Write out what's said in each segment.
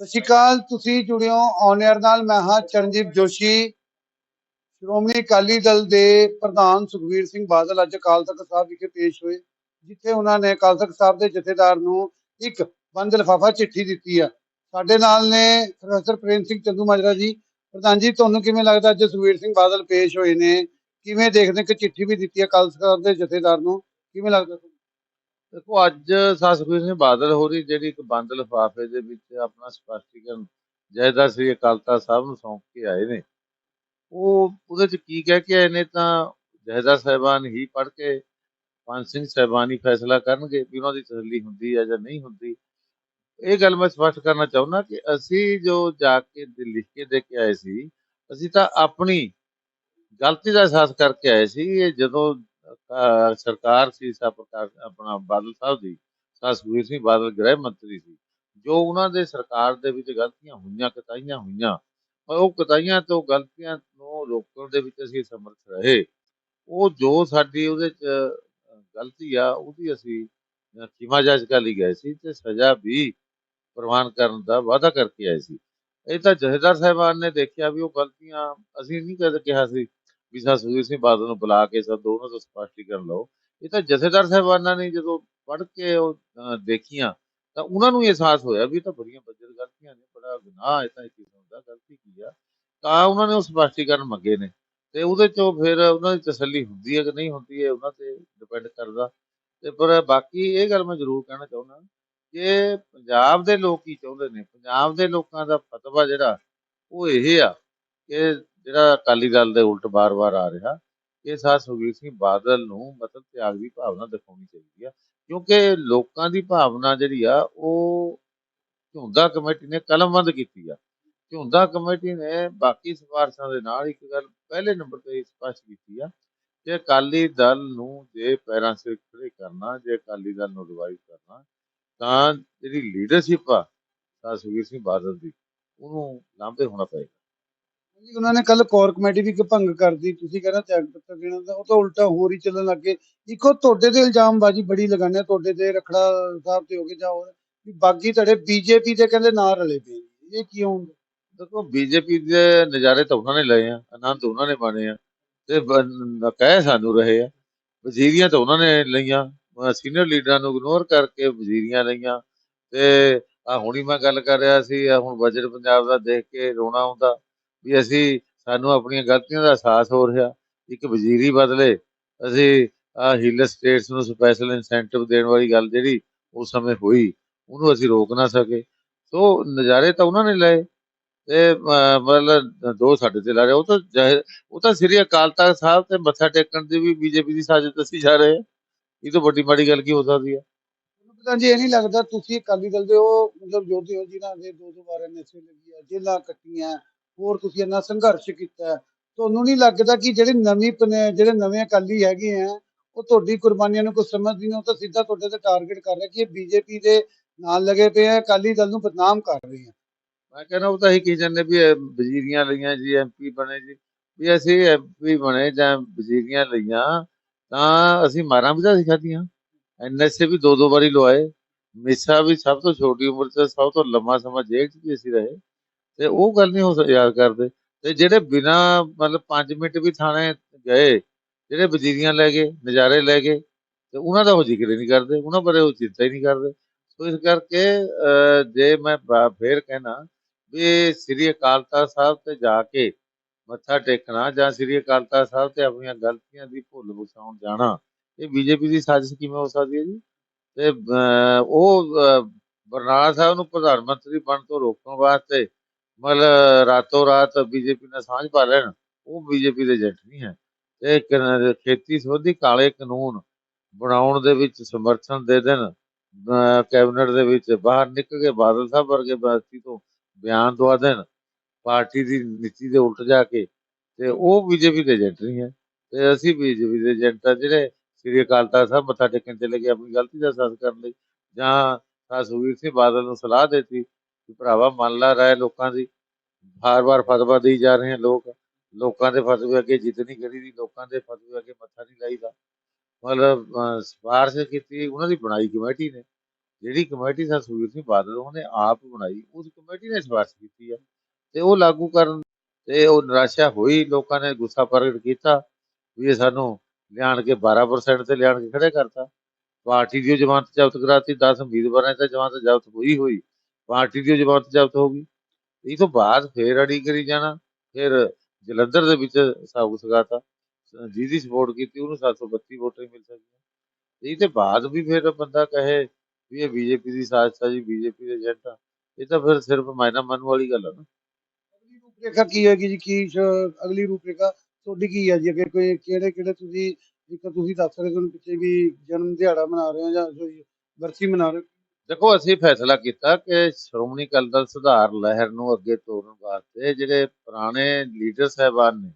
ਸਤਿ ਸ਼੍ਰੀ ਅਕਾਲ, ਤੁਸੀਂ ਜੁੜਿਓ on air ਨਾਲ, ਮੈਂ ਹਾਂ ਚਰਨਜੀਤ ਜੋਸ਼ੀ। ਸ਼੍ਰੋਮਣੀ ਅਕਾਲੀ ਦਲ ਦੇ ਪ੍ਰਧਾਨ ਸੁਖਵੀਰ ਸਿੰਘ ਬਾਦਲ ਅੱਜ ਅਕਾਲ ਤਖਤ ਸਾਹਿਬ ਵਿਖੇ ਪੇਸ਼ ਹੋਏ, ਜਿੱਥੇ ਉਹਨਾਂ ਨੇ ਅਕਾਲ ਤਖਤ ਸਾਹਿਬ ਦੇ ਜਥੇਦਾਰ ਨੂੰ ਇੱਕ ਬੰਦ ਲਿਫਾਫਾ ਚਿੱਠੀ ਦਿੱਤੀ ਆ। ਸਾਡੇ ਨਾਲ ਨੇ ਪ੍ਰੋਫੈਸਰ ਪ੍ਰੇਮ ਸਿੰਘ ਚੰਦੂ ਮਾਜਰਾ ਜੀ। ਪ੍ਰਧਾਨ ਜੀ, ਤੁਹਾਨੂੰ ਕਿਵੇਂ ਲੱਗਦਾ ਅੱਜ ਸੁਖਵੀਰ ਸਿੰਘ ਬਾਦਲ ਪੇਸ਼ ਹੋਏ ਨੇ? ਕਿਵੇਂ ਦੇਖਦੇ ਕਿ ਚਿੱਠੀ ਵੀ ਦਿੱਤੀ ਹੈ ਅਕਾਲ ਤਖਤ ਸਾਹਿਬ ਦੇ ਜਥੇਦਾਰ ਨੂੰ? ਕਿਵੇਂ ਲੱਗਦਾ ਦੇਖੋ, ਅੱਜ ਸਤਿਗੁਰੂ ਸਿੰਘ ਬਾਦਲ ਹੋਰੀ ਜਿਹੜੀ ਇੱਕ ਬੰਦ ਲਿਫਾਫੇ ਦੇ ਵਿੱਚ ਆਪਣਾ ਸਪਸ਼ਟੀਕਰਨ ਜੈਦਾ ਸ੍ਰੀ ਅਕਾਲ ਤਖਤ ਸਾਹਿਬ ਨੂੰ ਸੌਂਪ ਕੇ ਆਏ ਨੇ। ਉਹ, ਉਹਦੇ ਚ ਕੀ ਕਹਿ ਕੇ ਆਏ ਨੇ ਤਾਂ ਜੈਦਾ ਸਾਹਿਬਾਨ ਹੀ ਪੜ੍ਹ ਕੇ ਪੰਜ ਸਿੰਘ ਸਾਹਿਬਾਨ ਹੀ ਫੈਸਲਾ ਕਰਨਗੇ ਵੀ ਉਹਨਾਂ ਦੀ ਤਸੱਲੀ ਹੁੰਦੀ ਹੈ ਜਾਂ ਨਹੀਂ ਹੁੰਦੀ। ਇਹ ਗੱਲ ਮੈਂ ਸਪਸ਼ਟ ਕਰਨਾ ਚਾਹੁੰਦਾ ਕਿ ਅਸੀਂ ਜੋ ਜਾ ਕੇ ਲਿਖ ਕੇ ਦੇ ਕੇ ਆਏ ਸੀ, ਅਸੀਂ ਤਾਂ ਆਪਣੀ ਗਲਤੀ ਦਾ ਅਹਿਸਾਸ ਕਰਕੇ ਆਏ ਸੀ, ਇਹ ਜਦੋਂ ਅਹ, ਸਰਕਾਰ ਸੀ ਸਾ ਪ੍ਰਕਾਰ ਆਪਣਾ ਬਾਦਲ ਸਾਹਿਬ ਦੀ ਸਾ ਸੁਖਬੀਰ ਸਿੰਘ ਬਾਦਲ ਗ੍ਰਹਿ ਮੰਤਰੀ ਸੀ ਜੋ ਉਹਨਾਂ ਦੇ ਸਰਕਾਰ ਦੇ ਵਿੱਚ ਗਲਤੀਆਂ ਹੋਈਆਂ ਕਤਾਈਆਂ ਹੋਈਆਂ ਪਰ ਉਹ ਕਤਾਈਆਂ ਤੋਂ ਗਲਤੀਆਂ ਨੂੰ ਰੋਕਣ ਦੇ ਵਿੱਚ ਅਸੀਂ ਸਮਰਥ ਰਹੇ। ਉਹ ਜੋ ਸਾਡੀ ਉਹਦੇ ਚ ਗਲਤੀ ਆ ਉਹਦੀ ਅਸੀਂ ਅਹ, ਖਿਮਾ ਜਾਚਕਾ ਲਈ ਗਏ ਸੀ ਤੇ ਸਜ਼ਾ ਵੀ ਪ੍ਰਵਾਨ ਕਰਨ ਦਾ ਵਾਅਦਾ ਕਰਕੇ ਆਏ ਸੀ। ਇਹ ਤਾਂ ਜਥੇਦਾਰ ਸਾਹਿਬਾਨ ਨੇ ਦੇਖਿਆ ਵੀ ਉਹ ਗਲਤੀਆਂ ਅਸੀਂ ਨਹੀਂ ਕਦੇ ਕਿਹਾ ਸੀ। ਵੀ ਸਾ ਸੁਖਬੀਰ ਸਿੰਘ ਬਾਦਲ ਨੂੰ ਬੁਲਾ ਕੇ ਸਭ ਦੋਨੋਂ ਤੋਂ ਸਪਸ਼ਟੀਕਰਨ ਲਓ। ਇਹ ਤਾਂ ਜਥੇਦਾਰ ਸਾਹਿਬਾਨਾਂ ਨੇ ਜਦੋਂ ਪੜ੍ਹ ਕੇ ਉਹ ਦੇਖੀਆਂ, ਤਾਂ ਉਹਨਾਂ ਨੂੰ ਅਹਿਸਾਸ ਹੋਇਆ ਵੀ ਇਹ ਤਾਂ ਬੜੀਆਂ ਬੱਜਰ ਗਲਤੀਆਂ ਨੇ, ਬੜਾ ਗੁਨਾਹ ਹੈ ਤਾਂ ਇਹ ਕਿਸਮ ਦਾ ਗਲਤੀ ਕੀ ਆ? ਤਾਂ ਉਹਨਾਂ ਨੇ ਉਹ ਸਪਸ਼ਟੀਕਰਨ ਮੰਗੇ ਨੇ। ਤੇ ਉਹਦੇ ਚੋਂ ਫਿਰ ਉਹਨਾਂ ਦੀ ਤਸੱਲੀ ਹੁੰਦੀ ਹੈ ਕਿ ਨਹੀਂ ਹੁੰਦੀ ਹੈ ਉਹਨਾਂ ਤੇ ਡਿਪੈਂਡ ਕਰਦਾ। ਤੇ ਪਰ ਬਾਕੀ ਇਹ ਗੱਲ ਮੈਂ ਜ਼ਰੂਰ ਕਹਿਣਾ ਚਾਹੁੰਦਾ ਕਿ ਪੰਜਾਬ ਦੇ ਲੋਕ ਕੀ ਚਾਹੁੰਦੇ ਨੇ? ਪੰਜਾਬ ਦੇ ਲੋਕਾਂ ਦਾ ਫਤਵਾ ਜਿਹੜਾ, ਉਹ ਇਹ ਆ ਕਿ ਜਿਹੜਾ ਅਕਾਲੀ ਦਲ ਦੇ ਉਲਟ ਬਾਰ-ਬਾਰ ਆ ਰਿਹਾ, ਇਹ ਸਾ ਸੁਖਬੀਰ ਸਿੰਘ ਬਾਦਲ ਨੂੰ ਮਤਲਬ ਤਿਆਗ ਦੀ ਭਾਵਨਾ ਦਿਖਾਉਣੀ ਚਾਹੀਦੀ ਆ, ਕਿਉਂਕਿ ਲੋਕਾਂ ਦੀ ਭਾਵਨਾ ਜਿਹੜੀ ਆ, ਉਹ ਝੁੰਦਾ ਕਮੇਟੀ ਨੇ ਕਲਮਬੰਦ ਕੀਤੀ ਆ। ਝੁੰਦਾ ਕਮੇਟੀ ਨੇ ਬਾਕੀ ਸਿਫਾਰਸ਼ਾਂ ਦੇ ਨਾਲ ਇੱਕ ਗੱਲ ਪਹਿਲੇ ਨੰਬਰ ਤੇ ਸਪਸ਼ਟ ਕੀਤੀ ਆ ਕਿ ਅਕਾਲੀ ਦਲ ਨੂੰ ਜੇ ਪੈਰਾਂ ਸਿਰ ਖੜੇ ਕਰਨਾ, ਜੇ ਅਕਾਲੀ ਦਲ ਨੂੰ ਰਿਵਾਈਵ ਕਰਨਾ, ਤਾਂ ਜਿਹੜੀ ਲੀਡਰਸ਼ਿਪ ਆ ਸਾ ਸੁਖਬੀਰ ਸਿੰਘ ਬਾਦਲ ਦੀ, ਉਹਨੂੰ ਲਾਂਭੇ ਹੋਣਾ ਪਏਗਾ। ਜੀ, ਉਹਨਾਂ ਨੇ ਕੱਲ ਕੋਰ ਕਮੇਟੀ ਵੀ ਭੰਗ ਕਰਦੀ ਤੁਸੀਂ ਕਹਿੰਦਾ ਤਿਆਗ ਪੱਤਰ ਦੇਣਾ ਦਾ ਉਹ ਤਾਂ ਉਲਟਾ ਹੋਰ ਹੀ ਚੱਲਣ ਲੱਗੇ ਇੱਕੋ ਤੁਹਾਡੇ ਤੇ ਇਲਜ਼ਾਮਬਾਜ਼ੀ ਬੜੀ ਲਗਾਉਂਦੇ ਆ, ਤੁਹਾਡੇ ਤੇ ਰਖੜਾ ਸਾਹਿਬ ਤੇ ਹੋ ਗਏ ਜਾਂ ਹੋਰ, ਵੀ ਬਾਗੀ ਤੁਹਾਡੇ ਬੀਜੇਪੀ ਦੇ ਕਹਿੰਦੇ ਨਾਲ ਰਲੇ ਪਏ ਇਹ ਕਿਉਂ ਹੁੰਦਾ? ਦੇਖੋ, ਬੀਜੇਪੀ ਦੇ ਨਜ਼ਾਰੇ ਤਾਂ ਉਹਨਾਂ ਨੇ ਲਏ ਆ, ਆਨੰਦ ਉਹਨਾਂ ਨੇ ਮਾਣੇ ਆ, ਤੇ ਕਹਿ ਸਾਨੂੰ ਰਹੇ ਆ ਵਜ਼ੀਰੀਆਂ ਤਾਂ ਉਹਨਾਂ ਨੇ ਲਈਆਂ ਸੀਨੀਅਰ ਲੀਡਰਾਂ ਨੂੰ ਇਗਨੋਰ ਕਰਕੇ ਵਜ਼ੀਰੀਆਂ ਲਈਆਂ, ਤੇ ਆ ਹੁਣੀ ਮੈਂ ਗੱਲ ਕਰ ਰਿਹਾ ਸੀ, ਆਹ ਹੁਣ ਬਜਟ ਪੰਜਾਬ ਦਾ ਦੇਖ ਕੇ ਰੋਣਾ ਆਉਂਦਾ ਵੀ ਅਸੀਂ ਸਾਨੂੰ ਆਪਣੀਆਂ ਗਲਤੀਆਂ ਦਾ ਅਹਿਸਾਸ ਹੋ ਰਿਹਾ, ਇੱਕ ਵਜ਼ੀਰੀ ਬਦਲੇ। ਅਸੀਂ ਆ ਹਿੱਲ ਸਟੇਟਸ ਨੂੰ ਸਪੈਸ਼ਲ ਇਨਸੈਂਟਿਵ ਦੇਣ ਵਾਲੀ ਗੱਲ ਜਿਹੜੀ ਉਸ ਸਮੇਂ ਹੋਈ, ਉਹਨੂੰ ਅਸੀਂ ਰੋਕ ਨਾ ਸਕੇ। ਸੋ ਨਜ਼ਾਰੇ ਤਾਂ ਉਹਨਾਂ ਨੇ ਲਏ। ਤੇ ਮਤਲਬ ਦੋ ਸਾਡੇ ਤੇ ਲਾ ਰਹੇ ਉਹ ਤਾਂ ਉਹ ਤਾਂ ਸ੍ਰੀ ਅਕਾਲ ਤਖਤ ਸਾਹਿਬ ਤੇ ਮੱਥਾ ਟੇਕਣ ਦੀ ਵੀ ਬੀਜੇਪੀ ਦੀ ਸਾਜ਼ਿਸ਼ ਦੱਸੀ ਜਾ ਰਹੇ ਆ ਇਹ ਤੋਂ ਵੱਡੀ ਮਾੜੀ ਗੱਲ ਕੀ ਹੋ ਸਕਦੀ ਹੈ? ਤੁਹਾਨੂੰ ਜੀ, ਇਹ ਨਹੀਂ ਲੱਗਦਾ ਤੁਸੀਂ ਅਕਾਲੀ ਦਲ ਦੇ ਉਹ ਮਤਲਬ ਯੋਧੇ ਹੋ ਜਿਨ੍ਹਾਂ ਦੇ ਦੋ ਦੋ ਵਾਰ ਐਨਐਸਏ ਲੱਗੀ ਆ, ਜੇਲ੍ਹਾਂ ਕੱਟੀਆਂ ਹੋਰ ਤੁਸੀਂ ਇੰਨਾ ਸੰਘਰਸ਼ ਕੀਤਾ ਤੁਹਾਨੂੰ ਨਹੀਂ ਲੱਗਦਾ ਕਿ ਜਿਹੜੇ ਨਵੀਂ ਜਿਹੜੇ ਨਵੇਂ ਅਕਾਲੀ ਹੈਗੇ ਆ, ਉਹ ਤੁਹਾਡੀ ਕੁਰਬਾਨੀਆਂ ਨੂੰ ਕੋਈ ਸਮਝਦੀ ਨਹੀਂ ਉਹ ਤਾਂ ਸਿੱਧਾ ਤੁਹਾਡੇ ਤੇ ਟਾਰਗੇਟ ਕਰ ਰਿਹਾ ਕਿ ਇਹ ਬੀਜੇਪੀ ਦੇ ਨਾਲ ਲੱਗੇ ਪਏ ਆ, ਅਕਾਲੀ ਦਲ ਨੂੰ ਬਦਨਾਮ ਕਰ ਰਹੇ ਆ। ਮੈਂ ਕਹਿੰਦਾ ਉਹ ਤਾਂ ਹੀ ਕੀ ਜਾਂਦੇ ਵੀ ਵਜ਼ੀਰੀਆਂ ਲਈਆਂ ਜੀ ਐਮਪੀ ਬਣੇ ਜੀ। ਵੀ ਅਸੀਂ ਐਮਪੀ ਬਣੇ ਜਾਂ ਵਜ਼ੀਰੀਆਂ ਲਈਆਂ, ਤਾਂ ਅਸੀਂ ਮਾਰਾਂ ਵੀ ਤਾਂ ਅਸੀਂ ਖਾਧੀਆਂ। ਐਨਐਸਏ ਵੀ ਦੋ ਦੋ ਵਾਰੀ ਲਵਾਏ ਮਿਸਾ ਵੀ ਸਭ ਤੋਂ ਛੋਟੀ ਉਮਰ 'ਚ, ਸਭ ਤੋਂ ਲੰਮਾ ਸਮਾਂ ਜੇਲ੍ਹ 'ਚ ਵੀ ਅਸੀਂ ਰਹੇ। ਤੇ ਉਹ ਗੱਲ ਨਹੀਂ ਹੋ ਸਕ- ਯਾਦ ਕਰਦੇ। ਤੇ ਜਿਹੜੇ ਬਿਨਾ ਮਤਲਬ 5 ਮਿੰਟ ਵੀ ਥਾਣੇ ਗਏ ਜਿਹੜੇ ਵਜ਼ੀਰੀਆਂ ਲੈ ਗਏ ਨਜ਼ਾਰੇ ਲੈ ਗਏ ਤੇ ਉਹਨਾਂ ਦਾ ਉਹ ਜ਼ਿਕਰ ਨਹੀਂ ਕਰਦੇ ਉਹਨਾਂ ਬਾਰੇ ਉਹ ਚਿੰਤਾ ਹੀ ਨਹੀਂ ਕਰਦੇ। ਸੋ ਇਸ ਕਰਕੇ ਜੇ ਮੈਂ ਫੇਰ ਕਹਿਣਾ ਵੀ ਸ੍ਰੀ ਅਕਾਲ ਤਖਤ ਸਾਹਿਬ ਤੇ ਜਾ ਕੇ ਮੱਥਾ ਟੇਕਣਾ ਜਾਂ ਸ੍ਰੀ ਅਕਾਲ ਤਖਤ ਸਾਹਿਬ ਤੇ ਆਪਣੀਆਂ ਗਲਤੀਆਂ ਦੀ ਭੁੱਲ ਬਖਸ਼ਾਉਣ ਜਾਣਾ ਇਹ ਬੀਜੇਪੀ ਦੀ ਸਾਜ਼ਿਸ਼ ਕਿਵੇਂ ਹੋ ਸਕਦੀ ਹੈ ਜੀ? ਤੇ ਅਹ, ਉਹ ਬਰਨਾਲਾ ਸਾਹਿਬ ਨੂੰ ਪ੍ਰਧਾਨ ਮੰਤਰੀ ਬਣਨ ਤੋਂ ਰੋਕਣ ਵਾਸਤੇ ਮਤਲਬ ਰਾਤੋਂ ਰਾਤ ਬੀਜੇਪੀ ਨਾਲ ਸਾਂਝ ਪਾ ਲੈਣ ਉਹ ਬੀਜੇਪੀ ਦੇ ਏਜੰਟ ਨਹੀਂ ਹੈ। ਤੇ ਖੇਤੀ ਸੰਬੰਧੀ ਕਾਲੇ ਕਾਨੂੰਨ ਬਣਾਉਣ ਦੇ ਵਿੱਚ ਸਮਰਥਨ ਦੇ ਦੇਣ ਅਹ, ਕੈਬਨਿਟ ਦੇ ਵਿੱਚ ਬਾਹਰ ਨਿਕਲ ਕੇ ਬਾਦਲ ਸਾਹਿਬ ਵਰਗੇ ਵਿਅਕਤੀ ਤੋਂ ਬਿਆਨ ਦਵਾ ਦੇਣ ਪਾਰਟੀ ਦੀ ਨੀਤੀ ਦੇ ਉਲਟ ਜਾ ਕੇ ਤੇ ਉਹ ਬੀਜੇਪੀ ਦੇ ਏਜੰਟ ਨਹੀਂ ਹੈ। ਤੇ ਅਸੀਂ ਬੀਜੇਪੀ ਦੇ ਏਜੰਟ ਆ ਜਿਹੜੇ ਸ੍ਰੀ ਅਕਾਲ ਤਖਤ ਸਾਹਿਬ ਮੱਥਾ ਟੇਕਣ ਚਲੇ ਗਏ ਆਪਣੀ ਗਲਤੀ ਦਾ ਅਹਿਸਾਸ ਕਰਨ ਲਈ ਜਾਂ ਸਾ ਸੁਖਬੀਰ ਸਿੰਘ ਬਾਦਲ ਨੂੰ ਸਲਾਹ ਦਿੱਤੀ ਕਿ ਭਰਾਵਾ ਮੰਨ ਲਾ ਰਾਏ ਲੋਕਾਂ ਦੀ ਵਾਰ-ਵਾਰ ਫਤਵਾ ਦੇਈ ਜਾ ਰਹੇ ਹਨ ਲੋਕ, ਲੋਕਾਂ ਦੇ ਫਤਵੇ ਅੱਗੇ ਜਿੱਤ ਨਹੀਂ ਕਰੀ ਦੀ, ਲੋਕਾਂ ਦੇ ਫਤਵੇ ਅੱਗੇ ਮੱਥਾ ਨਹੀਂ ਲਾਈਦਾ। ਮਤਲਬ ਸਿਫਾਰਿਸ਼ ਕੀਤੀ, ਉਹਨਾਂ ਦੀ ਬਣਾਈ ਕਮੇਟੀ ਨੇ, ਜਿਹੜੀ ਕਮੇਟੀ ਸਰ ਸਿੰਘ ਬਾਦਲ ਉਹਨੇ ਆਪ ਬਣਾਈ, ਉਸ ਕਮੇਟੀ ਨੇ ਸਿਫਾਰਿਸ਼ ਕੀਤੀ ਆ, ਤੇ ਉਹ ਲਾਗੂ ਕਰਨ, ਤੇ ਉਹ ਨਿਰਾਸ਼ਾ ਹੋਈ, ਲੋਕਾਂ ਨੇ ਗੁੱਸਾ ਪ੍ਰਗਟ ਕੀਤਾ, ਵੀ ਇਹ ਸਾਨੂੰ ਲਿਆਣ ਕੇ 12% ਤੇ ਲਿਆਣ ਕੇ ਖੜੇ ਕਰਤਾ। ਪਾਰਟੀ ਦੀ ਜ਼ਮਾਨਤ ਜ਼ਬਤ ਕਰਾਤੀ 10 ਉਮੀਦਵਾਰਾਂ ਦੀ ਤਾਂ ਜ਼ਮਾਨਤ ਜ਼ਬਤ ਹੋਈ ਹੋਈ। ਪਾਰਟੀ ਦੀ ਜ਼ਮਾਨਤ ਜ਼ਬਤ ਹੋ ਗਈ। ਇਹ ਤੋਂ ਬਾਅਦ ਫੇਰ ਅੜੀ ਕਰੀ ਜਾਣਾ, ਫਿਰ ਜਲੰਧਰ ਦੇ ਵਿੱਚ ਸਾਬਕ ਸਗਾਤਾ। ਜਿਹਦੀ ਸਪੋਰਟ ਕੀਤੀ, ਉਹਨੂੰ 732 ਵੋਟਾਂ ਹੀ ਮਿਲ ਸਕਦੀਆਂ। ਇਹ ਤੇ ਬਾਅਦ ਵੀ ਫਿਰ ਬੰਦਾ ਕਹੇ ਵੀ ਇਹ ਬੀਜੇਪੀ ਦੀ ਸਾਜ਼ਿਸ਼ ਜੀ, ਬੀਜੇਪੀ ਦੇ ਏਜੰਟ। ਆ ਇਹ ਤਾਂ ਫਿਰ ਸਿਰਫ ਮਾਇਨਾ ਮਨ ਵਾਲੀ ਗੱਲ ਆ ਨਾ। ਅਗਲੀ ਰੂਪਰੇਖਾ ਕੀ ਹੋਏਗੀ ਜੀ? ਕੀ ਅਗਲੀ ਰੂਪਰੇਖਾ ਤੁਹਾਡੀ ਕੀ ਹੈ ਜੀ? ਅੱਗੇ ਕੋਈ ਕਿਹੜੇ ਕਿਹੜੇ ਤੁਸੀਂ, ਇੱਕ ਤੁਸੀਂ ਦੱਸ ਰਹੇ ਹੋ ਪਿੱਛੇ ਵੀ ਜਨਮ ਦਿਹਾੜਾ ਮਨਾ ਰਹੇ ਹੋ ਜਾਂ ਕੋਈ ਮਨਾ ਰਹੇ ਹੋ? ਦੇਖੋ, ਅਸੀਂ ਫੈਸਲਾ ਕੀਤਾ ਕਿ ਸ਼੍ਰੋਮਣੀ ਅਕਾਲੀ ਦਲ ਸੁਧਾਰ ਲਹਿਰ ਨੂੰ ਅੱਗੇ ਤੋਰਨ ਵਾਸਤੇ ਜਿਹੜੇ ਪੁਰਾਣੇ ਲੀਡਰ ਸਾਹਿਬਾਨ ਨੇ,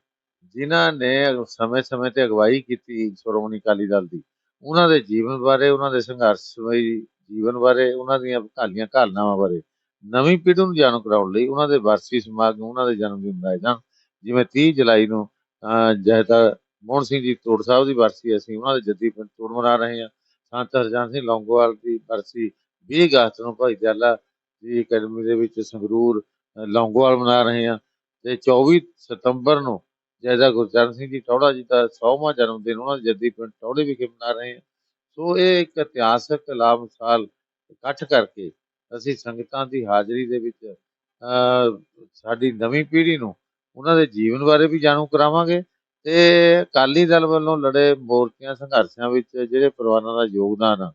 ਜਿਨ੍ਹਾਂ ਨੇ ਸਮੇਂ-ਸਮੇਂ ਤੇ ਅਗਵਾਈ ਕੀਤੀ ਸ਼੍ਰੋਮਣੀ ਅਕਾਲੀ ਦਲ ਦੀ, ਉਹਨਾਂ ਦੇ ਜੀਵਨ ਬਾਰੇ, ਉਹਨਾਂ ਦੇ ਸੰਘਰਸ਼ਮਈ ਜੀਵਨ ਬਾਰੇ, ਉਹਨਾਂ ਦੀਆਂ ਘਾਲੀਆਂ ਘਾਲਨਾਵਾਂ ਬਾਰੇ, ਨਵੀਂ ਪੀੜ੍ਹੀ ਨੂੰ ਜਾਣੂ ਕਰਾਉਣ ਲਈ ਉਹਨਾਂ ਦੇ ਵਰਸੀ ਸਮਾਗਮ ਉਹਨਾਂ ਦੇ ਜਨਮ ਦਿਨ ਮਨਾਏ ਜਾਣ। ਜਿਵੇਂ 30 ਜੁਲਾਈ ਨੂੰ, ਅਹ ਮੋਹਨ ਸਿੰਘ ਜੀ ਤੋੜ ਸਾਹਿਬ ਦੀ ਵਰਸੀ ਅਸੀਂ ਉਹਨਾਂ ਦੇ ਜੱਦੀ ਪਿੰਡ ਤੋੜ ਮਨਾ ਰਹੇ ਹਾਂ। ਸੰਤ ਹਰਜਨ ਸਿੰਘ ਲੌਂਗੋਵਾਲ ਦੀ ਵਰਸੀ 20 ਅਗਸਤ ਨੂੰ ਭਾਈ ਜਾਲਾ ਦੀ ਅਕੈਡਮੀ ਦੇ ਵਿੱਚ ਸੰਗਰੂਰ ਲੌਂਗੋਵਾਲ ਮਨਾ ਰਹੇ ਹਾਂ ਤੇ 24 ਸਤੰਬਰ ਨੂੰ ਜੈਦਾ ਗੁਰਚਰਨ ਸਿੰਘ ਜੀ ਟੌੜਾ ਜੀ ਦਾ 100ਵਾਂ ਜਨਮ ਦਿਨ ਉਹਨਾਂ ਦੇ ਜੱਦੀ ਪਿੰਡ ਟੌੜੇ ਵਿਖੇ ਮਨਾ ਰਹੇ ਹਾਂ ਸੋ ਇਹ ਇੱਕ ਇਤਿਹਾਸਕ ਲਾਭ ਸਾਲ ਇਕੱਠ ਕਰਕੇ ਅਸੀਂ ਸੰਗਤਾਂ ਦੀ ਹਾਜ਼ਰੀ ਦੇ ਵਿੱਚ ਸਾਡੀ ਨਵੀਂ ਪੀੜ੍ਹੀ ਨੂੰ ਉਹਨਾਂ ਦੇ ਜੀਵਨ ਬਾਰੇ ਵੀ ਜਾਣੂ ਕਰਾਵਾਂਗੇ ਤੇ ਅਕਾਲੀ ਦਲ ਵੱਲੋਂ ਲੜੇ ਮੋਰਚਿਆਂ, ਸੰਘਰਸ਼ਾਂ ਵਿੱਚ ਜਿਹੜੇ ਪਰਿਵਾਰਾਂ ਦਾ ਯੋਗਦਾਨ ਆ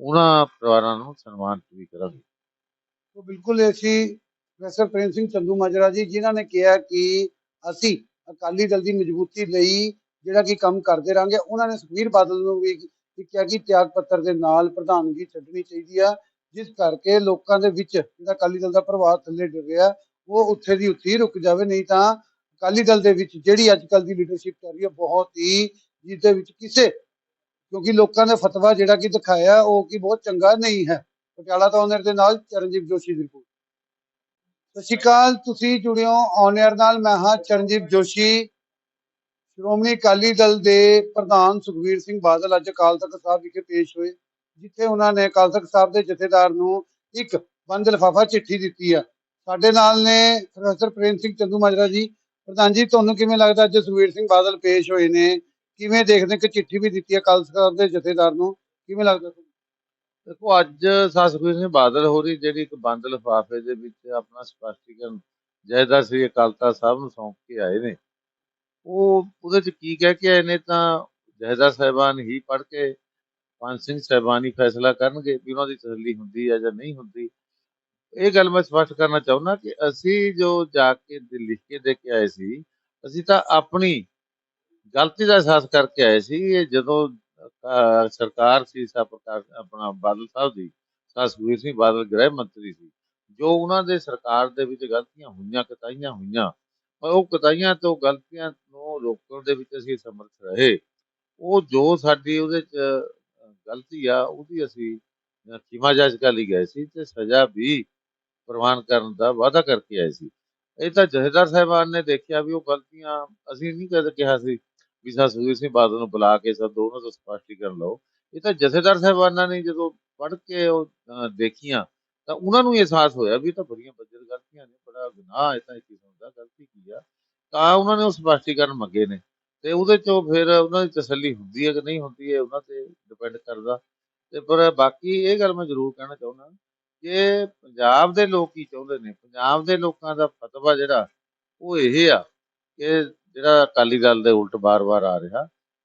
ਉਹਨਾਂ ਪਰਿਵਾਰਾਂ ਨੂੰ ਸਨਮਾਨਿਤ ਵੀ ਕਰਾਂਗੇ। ਤਾਂ ਬਿਲਕੁਲ ਅਸੀਂ ਪ੍ਰੋਫੈਸਰ ਪ੍ਰੇਮ ਸਿੰਘ ਚੰਦੂ ਮਾਜਰਾ ਜੀ, ਜਿਨ੍ਹਾਂ ਨੇ ਕਿਹਾ ਕਿ ਅਸੀਂ ਅਕਾਲੀ ਦਲ ਦੀ ਮਜ਼ਬੂਤੀ ਲਈ ਜਿਹੜਾ ਕਿ ਕੰਮ ਕਰਦੇ ਰਾਂਗੇ ਉਹਨਾਂ ਨੇ ਸੁਖਬੀਰ ਬਾਦਲ ਨੂੰ ਵੀ ਕਿਹਾ ਕਿ ਤਿਆਗ ਪੱਤਰ ਦੇ ਨਾਲ ਪ੍ਰਧਾਨਗੀ ਛੱਡਣੀ ਚਾਹੀਦੀ ਆ, ਜਿਸ ਕਰਕੇ ਲੋਕਾਂ ਦੇ ਵਿੱਚ ਜਿਹੜਾ ਅਕਾਲੀ ਦਲ ਦਾ ਪ੍ਰਭਾਵ ਥੱਲੇ ਡਿੱਗ ਗਿਆ ਉਹ ਉੱਥੇ ਦੀ ਉੱਥੇ ਰੁਕ ਜਾਵੇ, ਨਹੀਂ ਤਾਂ ਅਕਾਲੀ ਦਲ ਦੇ ਵਿੱਚ ਜਿਹੜੀ ਅੱਜ ਕੱਲ ਦੀ ਲੀਡਰਸ਼ਿਪ ਕਰ ਰਹੀ ਹੈ ਬਹੁਤ ਹੀ ਜਿਹਦੇ ਵਿੱਚ ਕਿਸੇ ਕਿਉਂਕਿ ਲੋਕਾਂ ਨੇ ਫਤਵਾ ਜਿਹੜਾ ਕਿ ਦਿਖਾਇਆ, ਉਹ ਕਿ ਬਹੁਤ ਚੰਗਾ ਨਹੀਂ ਹੈ। ਪਟਿਆਲਾ ਤੋਂ ਓਨਰ ਦੇ ਨਾਲ ਚਰਨਜੀਤ ਜੋਸ਼ੀ ਦੀ ਰਿਪੋਰਟ। ਸਤਿ ਸ਼੍ਰੀ ਅਕਾਲ, ਤੁਸੀਂ ਜੁੜਿਓ ਹੋ ਨਾਲ। ਮੈਂ ਹਾਂ ਚਰਨਜੀਤ ਜੋਸ਼ੀ। ਸ਼੍ਰੋਮਣੀ ਅਕਾਲੀ ਦਲ ਦੇ ਪ੍ਰਧਾਨ ਸੁਖਵੀਰ ਸਿੰਘ ਬਾਦਲ ਅੱਜ ਅਕਾਲ ਤਖਤ ਸਾਹਿਬ ਵਿਖੇ ਪੇਸ਼ ਹੋਏ, ਜਿੱਥੇ ਉਹਨਾਂ ਨੇ ਅਕਾਲ ਤਖਤ ਸਾਹਿਬ ਦੇ ਜਥੇਦਾਰ ਨੂੰ ਇੱਕ ਬੰਦ ਲਿਫਾਫਾ ਚਿੱਠੀ ਦਿੱਤੀ ਆ। ਸਾਡੇ ਨਾਲ ਨੇ ਪ੍ਰੋਫੈਸਰ ਪ੍ਰੇਮ ਸਿੰਘ ਚੰਦੂ ਮਾਜਰਾ ਜੀ। ਪ੍ਰਧਾਨ ਜੀ, ਤੁਹਾਨੂੰ ਕਿਵੇਂ ਲੱਗਦਾ ਅੱਜ ਸੁਖਵੀਰ ਸਿੰਘ ਬਾਦਲ ਪੇਸ਼ ਹੋਏ ਨੇ? ਕਿਵੇਂ ਦੇਖਦੇ ਕਿ ਚਿੱਠੀ ਵੀ ਦਿੱਤੀ ਹੈ ਅਕਾਲ ਤਖਤ ਦੇ ਜਥੇਦਾਰ ਨੂੰ? ਕਿਵੇਂ ਲੱਗਦਾ ਤੁਹਾਨੂੰ? ਦੇਖੋ, ਅੱਜ ਸਾਸਖਵੀਰ ਸਿੰਘ ਬਾਦਲ ਹੋਰੀ ਜਿਹੜੀ ਇੱਕ ਬੰਦ ਲਿਫਾਫੇ ਦੇ ਵਿੱਚ ਆਪਣਾ ਸਪਸ਼ਟੀਕਰਨ ਜੈਦਾ ਸ੍ਰੀ ਅਕਾਲ ਸਾਹਿਬ ਨੂੰ ਸੌਂਪ ਕੇ ਆਏ ਨੇ। ਉਹ ਉਹਦੇ ਚ ਕੀ ਕਹਿ ਕੇ ਆਏ ਨੇ ਤਾਂ ਜਹਦਾ ਸਾਹਿਬਾਨ ਹੀ ਪੜ ਕੇ ਪੰਜ ਸਿੰਘ ਸਾਹਿਬਾਨ ਹੀ ਫੈਸਲਾ ਕਰਨਗੇ ਵੀ ਉਹਨਾਂ ਦੀ ਤਸੱਲੀ ਹੁੰਦੀ ਹੈ ਜਾਂ ਨਹੀਂ ਹੁੰਦੀ। ਇਹ ਗੱਲ ਮੈਂ ਸਪਸ਼ਟ ਕਰਨਾ ਚਾਹੁੰਦਾ ਕਿ ਅਸੀਂ ਜੋ ਜਾ ਕੇ ਲਿਖ ਕੇ ਦੇ ਕੇ ਆਏ ਸੀ, ਅਸੀਂ ਤਾਂ ਆਪਣੀ ਗਲਤੀ ਦਾ ਅਹਿਸਾਸ ਕਰਕੇ ਆਏ ਸੀ ਇਹ ਜਦੋਂ ਅਹ, ਸਰਕਾਰ ਸੀ ਸਾ ਪ੍ਰਕਾਰ ਆਪਣਾ ਬਾਦਲ ਸਾਹਿਬ ਦੀ ਸਾ ਸੁਖਬੀਰ ਸਿੰਘ ਬਾਦਲ ਗ੍ਰਹਿ ਮੰਤਰੀ ਸੀ ਜੋ ਉਹਨਾਂ ਦੇ ਸਰਕਾਰ ਦੇ ਵਿੱਚ ਗਲਤੀਆਂ ਹੋਈਆਂ ਕਤਾਈਆਂ ਹੋਈਆਂ ਪਰ ਉਹ ਕਤਾਈਆਂ ਤੋਂ ਗਲਤੀਆਂ ਨੂੰ ਰੋਕਣ ਦੇ ਵਿੱਚ ਅਸੀਂ ਸਮਰਥ ਰਹੇ। ਉਹ ਜੋ ਸਾਡੀ ਉਹਦੇ ਚ ਅਹ, ਗਲਤੀ ਆ ਉਹਦੀ ਅਸੀਂ ਅਹ, ਖਿਮਾ ਜਾਚ ਕਰ ਲਈ ਗਏ ਸੀ ਤੇ ਸਜ਼ਾ ਵੀ ਪ੍ਰਵਾਨ ਕਰਨ ਦਾ ਵਾਅਦਾ ਕਰਕੇ ਆਏ ਸੀ। ਇਹ ਤਾਂ ਜਥੇਦਾਰ ਸਾਹਿਬਾਨ ਨੇ ਦੇਖਿਆ ਵੀ ਉਹ ਗਲਤੀਆਂ ਅਸੀਂ ਨਹੀਂ ਕਦੇ ਕਿਹਾ ਸੀ। ਵੀ ਸਰ ਸੁਖਬੀਰ ਸਿੰਘ ਬਾਦਲ ਨੂੰ ਬੁਲਾ ਕੇ ਸਭ ਦੋਨੋਂ ਤੋਂ ਸਪਸ਼ਟੀਕਰਨ ਲਓ। ਇਹ ਤਾਂ ਜਥੇਦਾਰ ਸਾਹਿਬਾਨਾਂ ਨੇ ਜਦੋਂ ਪੜ੍ਹ ਕੇ ਉਹ ਦੇਖੀਆਂ, ਤਾਂ ਉਹਨਾਂ ਨੂੰ ਅਹਿਸਾਸ ਹੋਇਆ ਵੀ ਇਹ ਤਾਂ ਬੜੀਆਂ ਬੱਜਰ ਗਲਤੀਆਂ ਨੇ, ਬੜਾ ਗੁਨਾਹ ਹੈ ਤਾਂ ਇਹ ਕਿਸਮ ਦਾ ਗਲਤੀ ਕੀ ਆ? ਤਾਂ ਉਹਨਾਂ ਨੇ ਉਹ ਸਪਸ਼ਟੀਕਰਨ ਮੰਗੇ ਨੇ ਤੇ ਉਹਦੇ ਚੋਂ ਫਿਰ ਉਹਨਾਂ ਦੀ ਤਸੱਲੀ ਹੁੰਦੀ ਹੈ ਕਿ ਨਹੀਂ ਹੁੰਦੀ ਹੈ, ਉਹਨਾਂ ਤੇ ਡਿਪੈਂਡ ਕਰਦਾ। ਤੇ ਪਰ ਬਾਕੀ ਇਹ ਗੱਲ ਮੈਂ ਜ਼ਰੂਰ ਕਹਿਣਾ ਚਾਹੁੰਦਾ ਕਿ ਪੰਜਾਬ ਦੇ ਲੋਕ ਕੀ ਚਾਹੁੰਦੇ ਨੇ? ਪੰਜਾਬ ਦੇ ਲੋਕਾਂ ਦਾ ਫਤਵਾ ਜਿਹੜਾ, ਉਹ ਇਹ ਆ ਕਿ ਜਿਹੜਾ ਅਕਾਲੀ ਦਲ ਦੇ ਉਲਟ ਬਾਰ-ਬਾਰ ਆ ਰਿਹਾ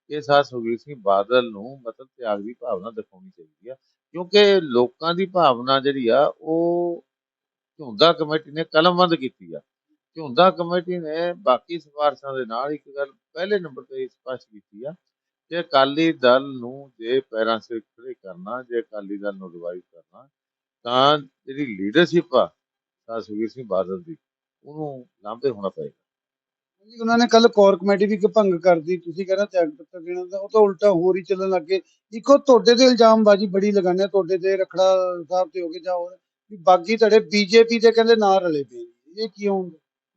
ਕਿ ਸਾ ਸੁਖਬੀਰ ਸਿੰਘ ਬਾਦਲ ਨੂੰ ਮਤਲਬ ਤਿਆਗ ਦੀ ਭਾਵਨਾ ਦਿਖਾਉਣੀ ਚਾਹੀਦੀ ਆ, ਕਿਉਂਕਿ ਲੋਕਾਂ ਦੀ ਭਾਵਨਾ ਜਿਹੜੀ ਆ, ਉਹ ਝੁੰਦਾ ਕਮੇਟੀ ਨੇ ਕਲਮਬੰਦ ਕੀਤੀ ਆ। ਝੁੰਦਾ ਕਮੇਟੀ ਨੇ ਬਾਕੀ ਸਿਫਾਰਸ਼ਾਂ ਦੇ ਨਾਲ ਇੱਕ ਗੱਲ ਪਹਿਲੇ ਨੰਬਰ ਤੇ ਸਪਸ਼ਟ ਕੀਤੀ ਆ ਕਿ ਅਕਾਲੀ ਦਲ ਨੂੰ ਜੇ ਪੈਰਾਂ ਸਿਰ ਖੜੇ ਕਰਨਾ, ਜੇ ਅਕਾਲੀ ਦਲ ਨੂੰ ਰਿਵਾਈਵ ਕਰਨਾ, ਤਾਂ ਜਿਹੜੀ ਲੀਡਰਸ਼ਿਪ ਆ ਸਾ ਸੁਖਬੀਰ ਸਿੰਘ ਬਾਦਲ ਦੀ, ਉਹਨੂੰ ਲਾਂਭੇ ਹੋਣਾ ਪਏਗਾ। ਉਹਨਾਂ ਨੇ ਕੱਲ ਕੋਰ ਕਮੇਟੀ ਵੀ ਭੰਗ ਕਰਦੀ ਤੁਸੀਂ ਕਹਿੰਦਾ ਤਿਆਗ ਪੱਤਰ ਦੇਣਾ ਦਾ ਉਹ ਤਾਂ ਉਲਟਾ ਹੋਰ ਹੀ ਚੱਲਣ ਲੱਗੇ ਇੱਕੋ ਤੁਹਾਡੇ ਤੇ ਇਲਜ਼ਾਮਬਾਜ਼ੀ ਬੜੀ ਲਗਾਉਂਦੇ ਤੁਹਾਡੇ ਤੇ ਰਖੜਾ ਸਾਹਿਬ ਤੇ ਹੋ ਗਏ ਜਾਂ ਹੋਰ, ਵੀ ਬਾਗੀ ਤੁਹਾਡੇ ਬੀਜੇਪੀ ਦੇ ਕਹਿੰਦੇ ਨਾਂ ਰਲੇ ਪਏ ਨੇ। ਇਹ ਕਿਉਂ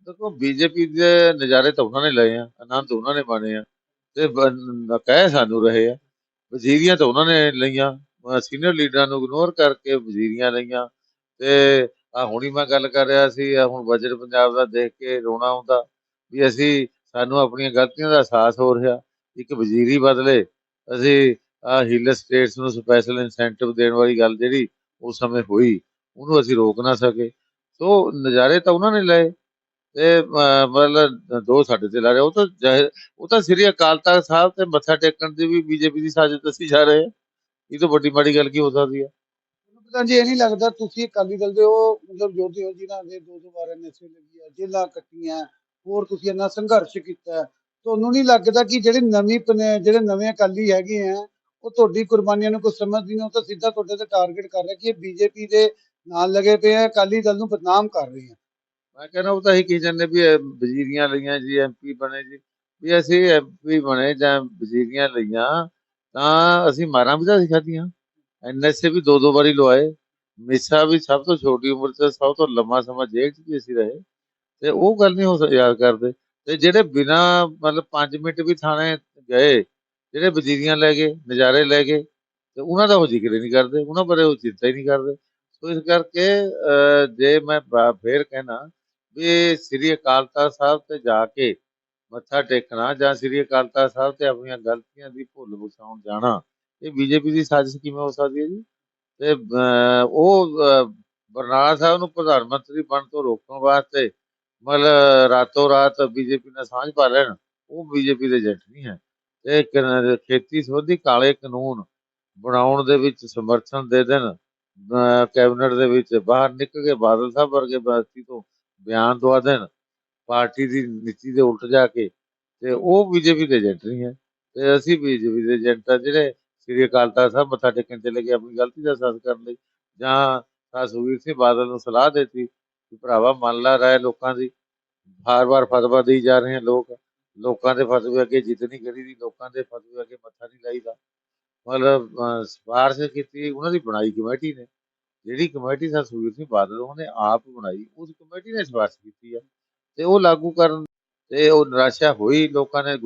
ਦੇਖੋ, ਬੀਜੇਪੀ ਦੇ ਨਜ਼ਾਰੇ ਤਾਂ ਉਹਨਾਂ ਨੇ ਲਏ ਆ, ਆਨੰਦ ਉਹਨਾਂ ਨੇ ਮਾਣੇ ਆ, ਤੇ ਕਹਿ ਸਾਨੂੰ ਰਹੇ ਆ ਵਜ਼ੀਰੀਆਂ ਤਾਂ ਉਹਨਾਂ ਨੇ ਲਈਆਂ ਸੀਨੀਅਰ ਲੀਡਰਾਂ ਨੂੰ ਇਗਨੋਰ ਕਰਕੇ ਵਜ਼ੀਰੀਆਂ ਲਈਆਂ, ਤੇ ਆ ਹੁਣੀ ਮੈਂ ਗੱਲ ਕਰ ਰਿਹਾ ਸੀ ਹੁਣ ਬਜਟ ਪੰਜਾਬ ਦਾ ਦੇਖ ਕੇ ਰੋਣਾ ਆਉਂਦਾ ਵੀ ਅਸੀਂ ਸਾਨੂੰ ਆਪਣੀਆਂ ਗਲਤੀਆਂ ਦਾ ਅਹਿਸਾਸ ਹੋ ਰਿਹਾ, ਇੱਕ ਵਜ਼ੀਰੀ ਬਦਲੇ। ਅਸੀਂ ਆ ਹਿੱਲ ਸਟੇਟਸ ਨੂੰ ਸਪੈਸ਼ਲ ਇਨਸੈਂਟਿਵ ਦੇਣ ਵਾਲੀ ਗੱਲ ਜਿਹੜੀ ਉਸ ਸਮੇਂ ਹੋਈ, ਉਹਨੂੰ ਅਸੀਂ ਰੋਕ ਨਾ ਸਕੇ। ਸੋ ਨਜ਼ਾਰੇ ਤਾਂ ਉਹਨਾਂ ਨੇ ਲਏ ਤੇ ਮਤਲਬ ਦੋ ਸਾਡੇ ਤੇ ਲਾ ਰਹੇ ਉਹ ਤਾਂ ਉਹ ਤਾਂ ਸ੍ਰੀ ਅਕਾਲ ਤਖਤ ਸਾਹਿਬ ਤੇ ਮੱਥਾ ਟੇਕਣ ਦੀ ਵੀ ਬੀਜੇਪੀ ਦੀ ਸਾਜ਼ਿਸ਼ ਦੱਸੀ ਜਾ ਰਹੇ ਇਹ ਤੋਂ ਵੱਡੀ ਮਾੜੀ ਗੱਲ ਕੀ ਹੋ ਸਕਦੀ ਹੈ? ਤੁਹਾਨੂੰ ਜੀ, ਇਹ ਨਹੀਂ ਲੱਗਦਾ ਤੁਸੀਂ ਅਕਾਲੀ ਦਲ ਦੇ ਉਹ ਮਤਲਬ ਜੋਧੇ ਹੋ ਜਿਨ੍ਹਾਂ ਦੇ ਦੋ ਦੋ ਵਾਰ ਐਨਐਸਏ ਲੱਗੀ ਆ, ਜੇਲ੍ਹਾਂ ਕੱਟੀਆਂ ਹੋਰ ਤੁਸੀਂ ਇੰਨਾ ਸੰਘਰਸ਼ ਕੀਤਾ ਤੁਹਾਨੂੰ ਨਹੀਂ ਲੱਗਦਾ ਕਿ ਜਿਹੜੇ ਨਵੀਂ ਜਿਹੜੇ ਨਵੇਂ ਅਕਾਲੀ ਹੈਗੇ ਆ, ਉਹ ਤੁਹਾਡੀ ਕੁਰਬਾਨੀਆਂ ਨੂੰ ਕੋਈ ਸਮਝਦੀ ਨਹੀਂ ਉਹ ਤਾਂ ਸਿੱਧਾ ਤੁਹਾਡੇ ਤੇ ਟਾਰਗੇਟ ਕਰ ਰਿਹਾ ਕਿ ਇਹ ਬੀਜੇਪੀ ਦੇ ਨਾਲ ਲੱਗੇ ਪਏ ਆ, ਅਕਾਲੀ ਦਲ ਨੂੰ ਬਦਨਾਮ ਕਰ ਰਹੇ ਆ। ਮੈਂ ਕਹਿੰਦਾ ਉਹ ਤਾਂ ਇਹੀ ਕਹੀ ਜਾਂਦੇ ਵੀ ਵਜ਼ੀਰੀਆਂ ਲਈਆਂ ਜੀ ਐਮਪੀ ਬਣੇ ਜੀ, ਵੀ ਅਸੀਂ ਐਮਪੀ ਬਣੇ ਜਾਂ ਵਜ਼ੀਰੀਆਂ ਲਈਆਂ, ਤਾਂ ਅਸੀਂ ਮਾਰਾਂ ਵੀ ਤਾਂ ਸਿਖਾਦੀਆਂ ਐਨਐਸਏ ਵੀ ਦੋ ਦੋ ਵਾਰੀ ਲਵਾਏ ਮਿਸਾ ਵੀ ਸਭ ਤੋਂ ਛੋਟੀ ਉਮਰ 'ਚ, ਸਭ ਤੋਂ ਲੰਮਾ ਸਮਾਂ ਜੇਲ੍ਹ 'ਚ ਵੀ ਅਸੀਂ ਰਹੇ। ਤੇ ਉਹ ਗੱਲ ਨਹੀਂ ਹੋ ਯਾਦ ਕਰਦੇ। ਤੇ ਜਿਹੜੇ ਬਿਨਾ ਮਤਲਬ 5 ਮਿੰਟ ਵੀ ਥਾਣੇ ਗਏ ਜਿਹੜੇ ਵਜ਼ੀਰੀਆਂ ਲੈ ਗਏ ਨਜ਼ਾਰੇ ਲੈ ਗਏ ਤੇ ਉਹਨਾਂ ਦਾ ਉਹ ਜ਼ਿਕਰ ਨਹੀਂ ਕਰਦੇ ਉਹਨਾਂ ਬਾਰੇ ਉਹ ਚਿੰਤਾ ਹੀ ਨਹੀਂ ਕਰਦੇ। ਸੋ ਇਸ ਕਰਕੇ ਜੇ ਮੈਂ ਫੇਰ ਕਹਿਣਾ ਵੀ ਸ੍ਰੀ ਅਕਾਲ ਤਖਤ ਸਾਹਿਬ ਤੇ ਜਾ ਕੇ ਮੱਥਾ ਟੇਕਣਾ ਜਾਂ ਸ੍ਰੀ ਅਕਾਲ ਤਖਤ ਸਾਹਿਬ ਤੇ ਆਪਣੀਆਂ ਗਲਤੀਆਂ ਦੀ ਭੁੱਲ ਬਖਸ਼ਾਉਣ ਜਾਣਾ ਇਹ ਬੀਜੇਪੀ ਦੀ ਸਾਜ਼ਿਸ਼ ਕਿਵੇਂ ਹੋ ਸਕਦੀ ਹੈ ਜੀ? ਤੇ ਅਹ, ਉਹ ਬਰਨਾਲਾ ਸਾਹਿਬ ਨੂੰ ਪ੍ਰਧਾਨ ਮੰਤਰੀ ਬਣ ਤੋਂ ਰੋਕਣ ਵਾਸਤੇ ਮਤਲਬ ਰਾਤੋਂ ਰਾਤ ਬੀਜੇਪੀ ਨਾਲ ਸਾਂਝ ਪਾ ਲੈਣ, ਉਹ ਬੀਜੇਪੀ ਦੇ ਏਜੰਟ ਨਹੀਂ ਹੈ। ਇਹ ਖੇਤੀ ਸੰਬੰਧੀ ਕਾਲੇ ਕਾਨੂੰਨ ਬਣਾਉਣ ਦੇ ਵਿੱਚ ਸਮਰਥਨ ਦੇ ਦੇਣ ਕੈਬਨਿਟ ਦੇ ਵਿੱਚ ਬਾਹਰ ਨਿਕਲ ਕੇ ਬਾਦਲ ਸਾਹਿਬ ਵਰਗੇ ਵਿਅਕਤੀ ਤੋਂ ਬਿਆਨ ਦਵਾ ਦੇਣ, ਪਾਰਟੀ ਦੀ ਨੀਤੀ ਦੇ ਉਲਟ ਜਾ ਕੇ, ਤੇ ਉਹ ਬੀਜੇਪੀ ਦੇ ਏਜੰਟ ਨਹੀਂ ਹੈ। ਤੇ ਅਸੀਂ ਬੀਜੇਪੀ ਦੇ ਏਜੰਟ ਆ ਜਿਹੜੇ ਸ੍ਰੀ ਅਕਾਲ ਤਖਤ ਸਾਹਿਬ ਮੱਥਾ ਟੇਕਣ ਚਲੇ ਗਏ ਆਪਣੀ ਗਲਤੀ ਦਾ ਅਹਿਸਾਸ ਕਰਨ ਲਈ, ਜਾਂ ਸਾ ਸੁਖਬੀਰ ਸਿੰਘ ਬਾਦਲ ਨੂੰ ਸਲਾਹ ਦਿੱਤੀ ਭਰਾਵਾ ਮੰਨ ਲਾ ਰਾਏ ਲੋਕਾਂ ਦੀ ਬਾਰ-ਬਾਰ ਫਤਵਾ ਦੇਈ ਜਾ ਰਹੇ ਹਨ ਲੋਕ, ਲੋਕਾਂ ਦੇ ਫਤਵੇ ਅੱਗੇ ਜਿੱਤ ਨਹੀਂ ਕਰੀਦੀ, ਲੋਕਾਂ ਦੇ ਫਤਵੇ ਅੱਗੇ ਮੱਥਾ ਨਹੀਂ ਲਾਈਦਾ। ਮਤਲਬ ਸਿਫਾਰਸ਼ ਕੀਤੀ ਉਹਨਾਂ ਦੀ ਬਣਾਈ ਕਮੇਟੀ ਨੇ, ਜਿਹੜੀ ਕਮੇਟੀ ਸਾ ਸੁਖਬੀਰ ਸਿੰਘ ਬਾਦਲ, ਉਹਨੇ ਆਪ ਬਣਾਈ, ਉਸ ਕਮੇਟੀ ਨੇ ਸਿਫਾਰਸ਼ ਕੀਤੀ ਹੈ ਤੇ ਉਹ ਲਾਗੂ ਕਰਨ, ਤੇ ਉਹ ਨਿਰਾਸ਼ਾ ਹੋਈ ਲੋਕਾਂ ਨੇ